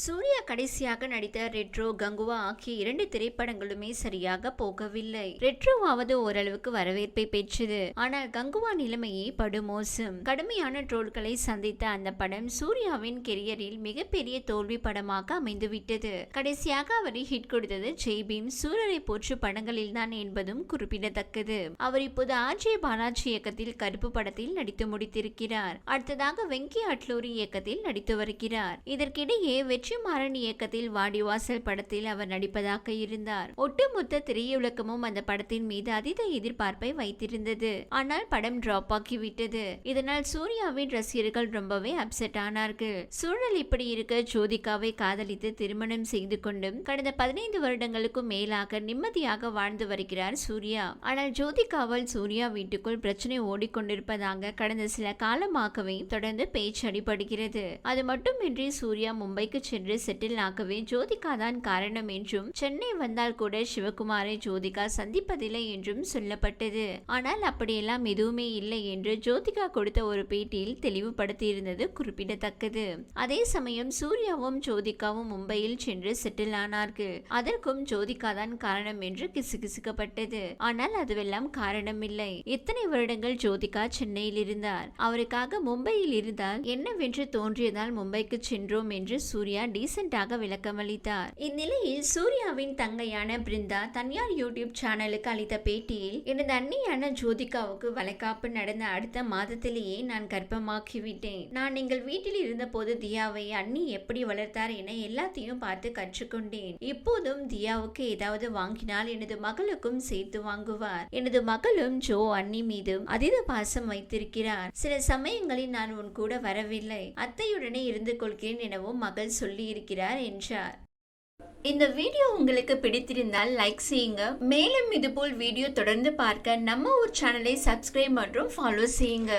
சூர்யா கடைசியாக நடித்த ரெட்ரோ கங்குவா ஆகிய இரண்டு திரைப்படங்களுமே சரியாக போகவில்லை. ரெட்ரோவாவது ஓரளவுக்கு வரவேற்பை பெற்றது. ஆனால் கங்குவா நிலைமையே படுமோசம். கடுமையான ட்ரோல்களை சந்தித்த அந்த படம் சூர்யாவின் கெரியரில் மிகப்பெரிய தோல்வி படமாக அமைந்துவிட்டது. கடைசியாக அவர் ஹிட் கொடுத்தது ஜெய்பீம் சூரரை போற்று படங்களில் தான் என்பதும் குறிப்பிடத்தக்கது. அவர் இப்போது ஆர்ஜே பாலாஜி இயக்கத்தில் கருப்பு படத்தில் நடித்து முடித்திருக்கிறார். அடுத்ததாக வெங்கி அட்லூரி இயக்கத்தில் நடித்து வருகிறார். இதற்கிடையே வெற்றிமாறன் இயக்கத்தில் வாடிவாசல் படத்தில் அவர் நடிப்பதாக இருந்தார். ஒட்டுமொத்த திரையுலகமும் அந்த படத்தின் மீது அதீத எதிர்பார்ப்பை வைத்திருந்தது. ஆனால் படம் டிராப் ஆகிவிட்டது. இதனால் சூர்யாவின் ரசிகர்கள் ரொம்பவே அப்செட் ஆனார்கள். சூழல் இப்படி இருக்க ஜோதிகாவை காதலித்து திருமணம் செய்து கொண்டும் கடந்த பதினைந்து வருடங்களுக்கும் மேலாக நிம்மதியாக வாழ்ந்து வருகிறார் சூர்யா. ஆனால் ஜோதிகாவால் சூர்யா வீட்டுக்குள் பிரச்சனை ஓடிக்கொண்டிருப்பதாக கடந்த சில காலமாகவே தொடர்ந்து பேச்சு அடிபடுகிறது. அது மட்டுமின்றி சூர்யா மும்பைக்கு சென்று செட்டில் ஆக்கவே ஜோதிகா தான் காரணம் என்றும் சென்னை வந்தால் கூட சிவகுமாரை ஜோதிகா சந்திப்பதில்லை என்றும் சொல்லப்பட்டது. ஆனால் அப்படியெல்லாம் எதுவுமே இல்லை என்று ஜோதிகா கொடுத்த ஒரு பேட்டியில் தெளிவுபடுத்தியிருந்தது குறிப்பிடத்தக்கது. அதே சமயம் சூர்யாவும் ஜோதிகாவும் மும்பையில் சென்று செட்டில் ஆனார்கள். அதற்கும் ஜோதிகா தான் காரணம் என்று கிசுகிசுக்கப்பட்டது. ஆனால் அதுவெல்லாம் காரணமில்லை எத்தனை வருடங்கள் ஜோதிகா சென்னையில் இருந்தார்? அவருக்காக மும்பையில் இருந்தால் என்னவென்று தோன்றியதால் மும்பைக்கு சென்றோம் என்று சூர்யா டீசெண்டாக விளக்கமளித்தார் இந்நிலையில் சூர்யாவின் தங்கையான பிருந்தா தனியார் யூடியூப் சேனலுக்கு அளித்த பேட்டியில் எனது அண்ணியான ஜோதிகாவுக்கு வளைக்காப்பு நடந்த அடுத்த மாதத்திலேயே நான் கர்ப்பமாக்கிவிட்டேன். நான் எங்கள் வீட்டில் இருந்தபோது தியாவை அண்ணி எப்படி வளர்த்தார் என எல்லாத்தையும் பார்த்து கற்றுக்கொண்டேன். இப்போதும் தியாவுக்கு ஏதாவது வாங்கினால் எனது மகளுக்கும் சேர்த்து வாங்குவார். எனது மகளும் ஜோ அண்ணி மீதும் அதீத பாசம் வைத்திருக்கிறார். சில சமயங்களில் நான் உன் கூட வரவில்லை. அத்தையுடனே இருந்து கொள்கிறேன் எனவும் மகள் சொல்லி இருக்கிறார் என்றார். இந்த வீடியோ உங்களுக்கு பிடித்திருந்தால் லைக் செய்யுங்க. மேலும் இதுபோல் வீடியோ தொடர்ந்து பார்க்க நம்ம ஊர் சேனலை சப்ஸ்கிரைப் மற்றும் ஃபாலோ செய்யுங்க.